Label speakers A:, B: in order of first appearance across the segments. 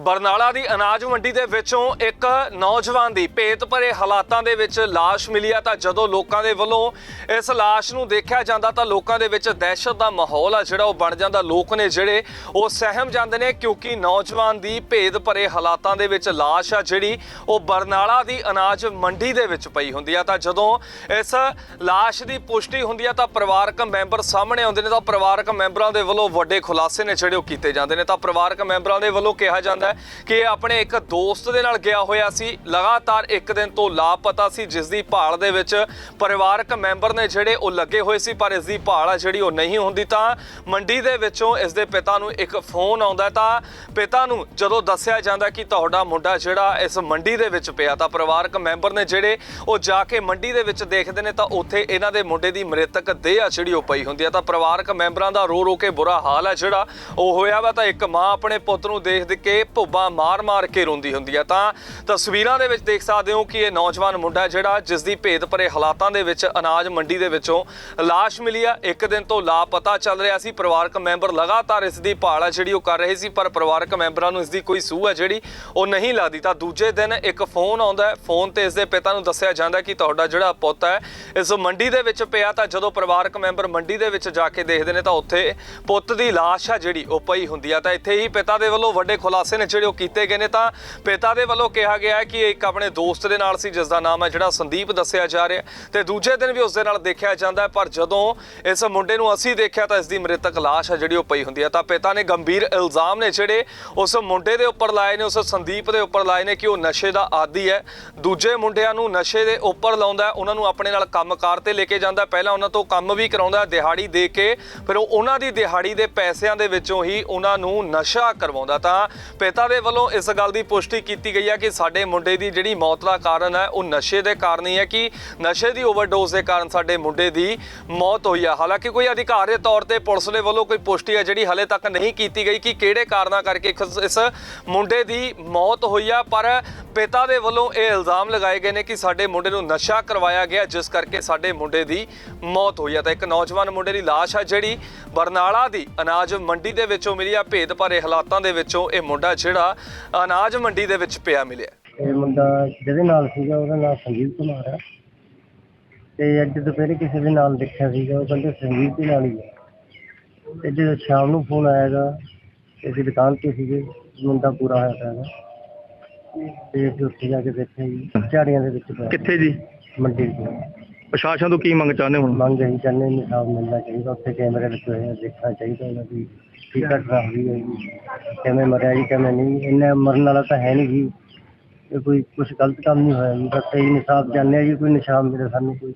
A: ਬਰਨਾਲਾ ਦੀ ਅਨਾਜ ਮੰਡੀ ਦੇ ਵਿੱਚੋਂ ਇੱਕ ਨੌਜਵਾਨ ਦੀ ਭੇਤ ਭਰੇ ਹਾਲਾਤਾਂ ਦੇ ਵਿੱਚ ਲਾਸ਼ ਮਿਲੀ ਆ। ਤਾਂ ਜਦੋਂ ਲੋਕਾਂ ਦੇ ਵੱਲੋਂ ਇਸ ਲਾਸ਼ ਨੂੰ ਦੇਖਿਆ ਜਾਂਦਾ ਤਾਂ ਲੋਕਾਂ ਦੇ ਵਿੱਚ ਦਹਿਸ਼ਤ ਦਾ ਮਾਹੌਲ ਆ ਜਿਹੜਾ ਉਹ ਬਣ ਜਾਂਦਾ। ਲੋਕ ਨੇ ਜਿਹੜੇ ਉਹ ਸਹਿਮ ਜਾਂਦੇ ਨੇ ਕਿਉਂਕਿ ਨੌਜਵਾਨ ਦੀ ਭੇਦ ਭਰੇ ਹਾਲਾਤਾਂ ਦੇ ਵਿੱਚ ਲਾਸ਼ ਆ ਜਿਹੜੀ ਉਹ ਬਰਨਾਲਾ ਦੀ ਅਨਾਜ ਮੰਡੀ ਦੇ ਵਿੱਚ ਪਈ ਹੁੰਦੀ ਆ। ਤਾਂ ਜਦੋਂ ਇਸ ਲਾਸ਼ ਦੀ ਪੁਸ਼ਟੀ ਹੁੰਦੀ ਆ ਤਾਂ ਪਰਿਵਾਰਕ ਮੈਂਬਰ ਸਾਹਮਣੇ ਆਉਂਦੇ ਨੇ ਤਾਂ ਪਰਿਵਾਰਕ ਮੈਂਬਰਾਂ ਦੇ ਵੱਲੋਂ ਵੱਡੇ ਖੁਲਾਸੇ ਨੇ ਜਿਹੜੇ ਉਹ ਕੀਤੇ ਜਾਂਦੇ ਨੇ। ਤਾਂ ਪਰਿਵਾਰਕ ਮੈਂਬਰਾਂ ਦੇ ਵੱਲੋਂ ਕਿਹਾ ਜਾਂਦਾ ਹੈ ਕਿ ਆਪਣੇ ਇੱਕ ਦੋਸਤ ਦੇ ਨਾਲ ਗਿਆ ਹੋਇਆ ਸੀ। ਲਗਾਤਾਰ ਇੱਕ ਦਿਨ ਤੋਂ ਲਾਪਤਾ ਸੀ ਜਿਸ ਦੀ ਭਾਲ ਦੇ ਵਿੱਚ ਪਰਿਵਾਰਕ ਮੈਂਬਰ ਨੇ ਜਿਹੜੇ ਉਹ ਲੱਗੇ ਹੋਏ ਸੀ, ਪਰ ਇਸ ਦੀ ਭਾਲ ਆ ਜਿਹੜੀ ਉਹ ਨਹੀਂ ਹੁੰਦੀ ਤਾਂ ਮੰਡੀ ਦੇ ਵਿੱਚੋਂ ਇਸ ਦੇ ਪਿਤਾ ਨੂੰ ਇੱਕ ਫੋਨ ਆਉਂਦਾ ਤਾਂ ਪਿਤਾ ਨੂੰ ਜਦੋਂ ਦੱਸਿਆ ਜਾਂਦਾ ਕਿ ਤੁਹਾਡਾ ਮੁੰਡਾ ਜਿਹੜਾ ਇਸ ਮੰਡੀ ਦੇ ਵਿੱਚ ਪਿਆ ਤਾਂ ਪਰਿਵਾਰਕ ਮੈਂਬਰ ਨੇ ਜਿਹੜੇ ਉਹ ਜਾ ਕੇ ਮੰਡੀ ਦੇ ਵਿੱਚ ਦੇਖਦੇ ਨੇ ਤਾਂ ਉੱਥੇ ਇਹਨਾਂ ਦੇ ਮੁੰਡੇ ਦੀ ਮ੍ਰਿਤਕ ਦੇਹ ਆ ਜਿਹੜੀ ਉਹ ਪਈ ਹੁੰਦੀ ਆ ਤਾਂ ਪਰਿਵਾਰਕ ਮੈਂਬਰਾਂ ਦਾ ਰੋ ਰੋ ਕੇ ਬੁਰਾ ਹਾਲ ਹੈ ਜਿਹੜਾ ਉਹ ਹੋਇਆ ਵਾ ਤਾਂ ਇੱਕ ਮਾਂ ਆਪਣੇ ਪੁੱਤ ਨੂੰ ਦੇਖ ਦੇ ਕੇ ਭੁੱਬਾ ਮਾਰ-ਮਾਰ ਕੇ ਰੋਂਦੀ ਹੁੰਦੀ ਹੈ। ਤਾਂ ਤਸਵੀਰਾਂ ਦੇ ਵਿੱਚ ਦੇਖ ਸਕਦੇ ਹੋ ਕਿ ਇਹ ਨੌਜਵਾਨ ਮੁੰਡਾ ਜਿਹੜਾ ਜਿਸ ਦੀ ਭੇਦ ਭਰੇ ਹਾਲਾਤਾਂ ਦੇ ਵਿੱਚ ਅਨਾਜ ਮੰਡੀ ਦੇ ਵਿੱਚੋਂ ਲਾਸ਼ ਮਿਲੀ ਆ ਇੱਕ ਦਿਨ ਤੋਂ ਲਾਪਤਾ ਚੱਲ ਰਿਹਾ ਸੀ। ਪਰਿਵਾਰਕ ਮੈਂਬਰ ਲਗਾਤਾਰ ਇਸ ਦੀ ਭਾਲ ਆ ਜਿਹੜੀ ਉਹ ਕਰ ਰਹੇ ਸੀ, ਪਰ ਪਰਿਵਾਰਕ ਮੈਂਬਰਾਂ ਨੂੰ ਇਸ ਦੀ ਕੋਈ ਸੂਹ ਹੈ ਜਿਹੜੀ ਉਹ ਨਹੀਂ ਲੱਗਦੀ। ਤਾਂ ਦੂਜੇ ਦਿਨ ਇੱਕ ਫੋਨ ਆਉਂਦਾ ਹੈ। ਫੋਨ ਤੇ ਇਸ ਦੇ ਪਿਤਾ ਨੂੰ ਦੱਸਿਆ ਜਾਂਦਾ ਕਿ ਤੁਹਾਡਾ ਜਿਹੜਾ ਪੁੱਤ ਹੈ, ਇਸ ਮੰਡੀ ਦੇ ਵਿੱਚ ਪਿਆ ਤਾਂ ਜਦੋਂ ਪਰਿਵਾਰਕ ਮੈਂਬਰ ਮੰਡੀ ਦੇ ਵਿੱਚ ਜਾ ਕੇ ਦੇਖਦੇ ਨੇ ਤਾਂ ਉੱਥੇ ਪੁੱਤ ਦੀ ਲਾਸ਼ ਆ ਜਿਹੜੀ ਉਹ ਪਈ ਹੁੰਦੀ ਆ ਤਾਂ ਇੱਥੇ ਹੀ ਪਿਤਾ ਦੇ ਵੱਲੋਂ ਵੱਡੇ ਖੁਲਾਸੇ ਨੇ ਜਿਹੜੇ ਉਹ ਕੀਤੇ ਗਏ ਨੇ ਤਾਂ ਪਿਤਾ ਦੇ ਵੱਲੋਂ ਕਿਹਾ ਗਿਆ ਹੈ ਕਿ ਇੱਕ ਆਪਣੇ ਦੋਸਤ ਦੇ ਨਾਲ ਸੀ, ਜਿਸ ਦਾ ਨਾਮ ਹੈ ਜਿਹੜਾ ਸੰਦੀਪ ਦੱਸਿਆ ਜਾ ਰਿਹਾ ਤੇ ਦੂਜੇ ਦਿਨ ਵੀ ਉਸ ਦੇ ਨਾਲ ਦੇਖਿਆ ਜਾਂਦਾ ਹੈ, ਪਰ ਜਦੋਂ ਇਸ ਮੁੰਡੇ ਨੂੰ ਅਸੀਂ ਦੇਖਿਆ ਤਾਂ ਇਸ ਦੀ ਮ੍ਰਿਤਕ ਲਾਸ਼ ਹੈ ਜਿਹੜੀ ਉਹ ਪਈ ਹੁੰਦੀ ਹੈ। ਤਾਂ ਪਿਤਾ ਨੇ ਗੰਭੀਰ ਇਲਜ਼ਾਮ ਨੇ ਜਿਹੜੇ ਉਸ ਮੁੰਡੇ ਦੇ ਉੱਪਰ ਲਾਏ ਨੇ, ਉਸ ਸੰਦੀਪ ਦੇ ਉੱਪਰ ਲਾਏ ਨੇ ਕਿ ਉਹ ਨਸ਼ੇ ਦਾ ਆਦੀ ਹੈ। ਦੂਜੇ ਮੁੰਡਿਆਂ ਨੂੰ ਨਸ਼ੇ ਦੇ ਉੱਪਰ ਲਾਉਂਦਾ ਉਹਨਾਂ ਨੂੰ ਆਪਣੇ ਨਾਲ ਕੰਮਕਾਰ ਤੇ ਲੈ ਕੇ ਜਾਂਦਾ ਪਹਿਲਾਂ ਉਹਨਾਂ ਤੋਂ ਕੰਮ ਵੀ ਕਰਾਉਂਦਾ ਦਿਹਾੜੀ ਦੇ ਕੇ, ਫਿਰ ਉਹ ਉਹਨਾਂ ਦੀ ਦਿਹਾੜੀ ਦੇ ਪੈਸਿਆਂ ਦੇ ਵਿੱਚੋਂ ਹੀ ਉਹਨਾਂ ਨੂੰ ਨਸ਼ਾ ਕਰਵਾਉਂਦਾ ਤਾਂ ਪਿਤਾ ਦੇ ਵੱਲੋਂ ਇਸ ਗੱਲ ਦੀ ਪੁਸ਼ਟੀ ਕੀਤੀ ਗਈ ਹੈ ਕਿ ਸਾਡੇ ਮੁੰਡੇ ਦੀ ਜਿਹੜੀ ਮੌਤ ਦਾ ਕਾਰਨ ਹੈ, ਉਹ ਨਸ਼ੇ ਦੇ ਕਾਰਨ ਹੀ ਹੈ ਕਿ ਨਸ਼ੇ ਦੀ ਓਵਰਡੋਜ਼ ਦੇ ਕਾਰਨ ਸਾਡੇ ਮੁੰਡੇ ਦੀ ਮੌਤ ਹੋਈ ਹੈ। ਹਾਲਾਂਕਿ ਕੋਈ ਅਧਿਕਾਰੀ ਤੌਰ ਤੇ ਪੁਲਿਸ ਦੇ ਵੱਲੋਂ ਕੋਈ ਪੁਸ਼ਟੀ ਹੈ ਜਿਹੜੀ ਹਲੇ ਤੱਕ ਨਹੀਂ ਕੀਤੀ ਗਈ ਕਿ ਕਿਹੜੇ ਕਾਰਨਾਂ ਕਰਕੇ ਇਸ- ਮੁੰਡੇ ਦੀ ਮੌਤ ਹੋਈ ਆ, ਪਰ ਪਿਤਾ ਦੇ ਵੱਲੋਂ ਇਹ ਇਲਜ਼ਾਮ ਲਗਾਏ ਗਏ ਨੇ ਕਿ ਸਾਡੇ ਮੁੰਡੇ ਨੂੰ ਨਸ਼ਾ ਕਰਵਾਇਆ ਗਿਆ, ਜਿਸ ਕਰਕੇ ਸਾਡੇ ਮੁੰਡੇ ਦੀ ਮੌਤ ਹੋਈ ਆ ਤਾਂ ਇੱਕ ਨੌਜਵਾਨ ਮੁੰਡੇ ਦੀ ਲਾਸ਼ ਆ ਜਿਹੜੀ ਬਰਨਾਲਾ ਦੀ ਅਨਾਜ ਮੰਡੀ ਦੇ ਵਿੱਚੋਂ ਮਿਲੀ ਆ। ਭੇਦ ਭਰੇ ਹਾਲਾਤਾਂ ਦੇ ਵਿੱਚੋਂ ਇਹ ਮੁੰਡਾ ਜਿਹੜਾ ਅਨਾਜ ਮੰਡੀ ਦੇ ਵਿੱਚ ਪਿਆ ਮਿਲਿਆ।
B: ਇਹ ਮੁੰਡਾ ਜਿਹਦੇ ਨਾਲ ਸੀਗਾ ਉਹਦਾ ਨਾਮ ਸੰਜੀਵ ਕੁਮਾਰ ਹੈ ਤੇ ਅੱਜ ਦੁਪਹਿਰੇ ਕਿਸੇ ਦੇ ਨਾਲ ਦੇਖਿਆ ਸੀਗਾ ਉਹ ਕਹਿੰਦੇ ਸੰਜੀਵ ਦੇ ਨਾਲ ਹੀ ਹੈ ਤੇ ਜਦੋਂ ਸ਼ਾਮ ਨੂੰ ਫੋਨ ਆਏਗਾ ਤੇ ਅਸੀਂ ਦੁਕਾਨ ਤੇ ਸੀਗੇ ਮੁੰਡਾ ਪੂਰਾ ਹੋਇਆ ਪਿਆ ਹੈਗਾ ਤੇ ਅਸੀਂ ਉੱਥੇ ਜਾ ਕੇ ਦੇਖਿਆ ਜੀ ਝਾੜੀਆਂ ਦੇ ਵਿੱਚ ਪਿਆ।
C: ਕਿੱਥੇ ਜੀ?
B: ਮੰਡੀ ਚ
C: ਪ੍ਰਸ਼ਾਸਨ ਤੋਂ ਕੀ ਮੰਗ ਚਾਹੁੰਦੇ ਹੁਣ?
B: ਮੰਗ ਅਸੀਂ ਚਾਹੁੰਦੇ ਹਾਂ ਇਨਸਾਫ ਮਿਲਣਾ ਚਾਹੀਦਾ ਉੱਥੇ ਕੈਮਰੇ ਲੱਗੇ ਹੋਏ ਆ ਦੇਖਣਾ ਚਾਹੀਦਾ ਉਹਨਾਂ ਦੀ। ਕੀ ਘਟਨਾ ਹੋਈ ਹੈ ਜੀ। ਕਿਵੇਂ ਮਰਿਆ ਜੀ ਕਿਵੇਂ ਨਹੀਂ, ਇੰਨਾ ਮਰਨ ਵਾਲਾ ਤਾਂ ਹੈ ਨਹੀਂ ਜੀ। ਇਹ ਕੋਈ ਕੁਝ ਗਲਤ ਕੰਮ ਨਹੀਂ ਹੋਇਆ ਜੀ, ਬਸ ਇਹ ਇਨਸਾਫ ਚਾਹੁੰਦੇ ਜੀ, ਕੋਈ ਨਿਸ਼ਾਨ ਮਿਲੇ ਸਾਨੂੰ ਕੋਈ।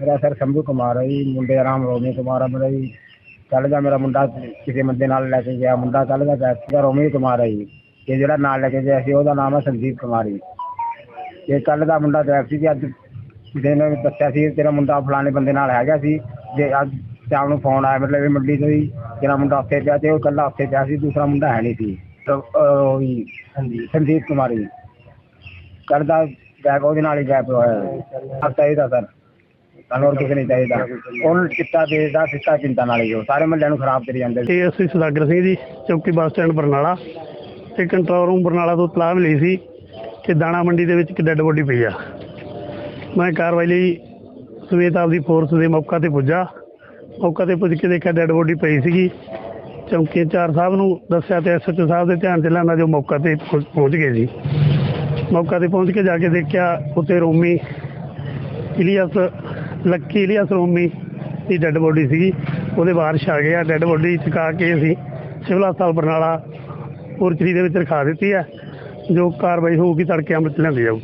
D: ਮੇਰਾ ਸਰ ਸੰਭੂ ਕੁਮਾਰ ਹੈ ਜੀ, ਮੁੰਡੇ ਦਾ ਨਾਮ ਰੋਮੀ ਕੁਮਾਰ ਹੈ ਮੇਰਾ ਜੀ। ਕੱਲ੍ਹ ਦਾ ਮੇਰਾ ਮੁੰਡਾ, ਕਿਸੇ ਬੰਦੇ ਨਾਲ ਲੈ ਕੇ ਗਿਆ, ਮੁੰਡਾ ਕੱਲ੍ਹ ਦਾ ਬੈਠ ਰੋਮੀ ਕੁਮਾਰ ਹੈ ਜੀ। ਤੇ ਜਿਹੜਾ ਨਾਲ ਲੈ ਕੇ ਗਿਆ ਸੀ, ਉਹਦਾ ਨਾਮ ਹੈ ਸੰਦੀਪ ਕੁਮਾਰ ਜੀ। ਤੇ ਕੱਲ੍ਹ ਦਾ ਮੁੰਡਾ ਗਾਇਬ ਸੀ ਤੇ ਅੱਜ ਕਿਸੇ ਨੇ ਦੱਸਿਆ ਸੀ, ਤੇਰਾ ਮੁੰਡਾ ਫਲਾਣੇ ਬੰਦੇ ਨਾਲ ਹੈਗਾ ਸੀ ਤੇ ਅੱਜ ਸ਼ਾਮ ਨੂੰ ਫੋਨ ਆਇਆ, ਮਤਲਬ ਇਹ ਮੰਡੀ ਤੋਂ ਹੀ ਤੇਰਾ ਮੁੰਡਾ ਉੱਥੇ ਪਿਆ ਤੇ ਉਹ ਕੱਲਾ ਉੱਥੇ ਪਿਆ ਸੀ ਦੂਸਰਾ ਮੁੰਡਾ ਹੈ ਨਹੀਂ ਸੀ। ਤਾਂ, ਉਹ ਸੰਦੀਪ ਕੁਮਾਰ ਜੀ। ਕੱਲ੍ਹ ਦਾ ਗਾਇਬ ਉਹਦੇ ਨਾਲ ਹੀ ਗਾਇਬ ਹੋਇਆ। ਆ ਚਾਹੀਦਾ ਸਰ। ਸਾਨੂੰ ਹੋਰ ਕਿਸੇ ਨਹੀਂ ਚਾਹੀਦਾ। ਉਹਨੂੰ ਚਿੱਟਾ ਦੇਦਾ ਸਿੱਟਾ ਚਿੰਤਾ ਨਾਲ ਹੀ ਉਹ। ਸਾਰੇ ਮਹੱਲਿਆਂ ਨੂੰ ਖਰਾਬ ਕਰੀ ਜਾਂਦੇ
E: ਇਹ ਅਸੀਂ ਸੁਦਾਗਰ ਸਿੰਘ ਜੀ ਚੌਕੀ ਬੱਸ ਸਟੈਂਡ ਬਰਨਾਲਾ ਤੇ ਕੰਟਰੋਲ ਰੂਮ ਬਰਨਾਲਾ ਤੋਂ ਤਲਾਹ ਮਿਲੀ ਸੀ ਕਿ ਦਾਣਾ ਮੰਡੀ ਦੇ ਵਿੱਚ ਇੱਕ ਡੈੱਡ ਬੋਡੀ ਪਈ ਆ। ਮੈਂ ਕਾਰਵਾਈ ਲਈ ਸਮੇਤ ਆਪਦੀ ਫੋਰਸ ਦੇ ਮੌਕਾ ਤੇ ਪੁੱਜਾ। ਮੌਕਾ ਤੇ ਪੁੱਜ ਕੇ ਦੇਖਿਆ ਡੈੱਡ ਬੋਡੀ ਪਈ ਸੀਗੀ। ਚੌਕੀ ਸਾਹਿਬ ਨੂੰ ਦੱਸਿਆ ਤੇ ਐਸਐਚਓ ਸਾਹਿਬ ਦੇ ਧਿਆਨ ਚ ਲਿਆਂਦਾ ਜੋ ਮੌਕਾ ਤੇ ਪਹੁੰਚ ਪਹੁੰਚ ਗਏ ਜੀ। ਮੌਕਾ ਤੇ ਪਹੁੰਚ ਕੇ ਜਾ ਕੇ ਦੇਖਿਆ ਉੱਥੇ ਰੋਮੀ ਇਲੀਅਸ, ਲੱਕੀ ਇਲੀਅਸ ਰੋਮੀ ਦੀ ਡੈੱਡ ਬੋਡੀ ਸੀਗੀ। ਉਹਦੇ ਵਾਰਸ਼ ਆ ਗਿਆ ਡੈੱਡ ਬੋਡੀ ਚੁਕਾ ਕੇ ਅਸੀਂ ਸਿਵਲ ਹਸਪਤਾਲ ਬਰਨਾਲਾ, ਪੁਰਚਰੀ ਦੇ ਵਿੱਚ ਰਖਾ ਦਿੱਤੀ ਹੈ। ਜੋ ਕਾਰਵਾਈ ਹੋਊਗੀ, ਤੜਕੇ ਅੰਮ੍ਰਿਤ ਲਿਆਂਦੀ ਜਾਊ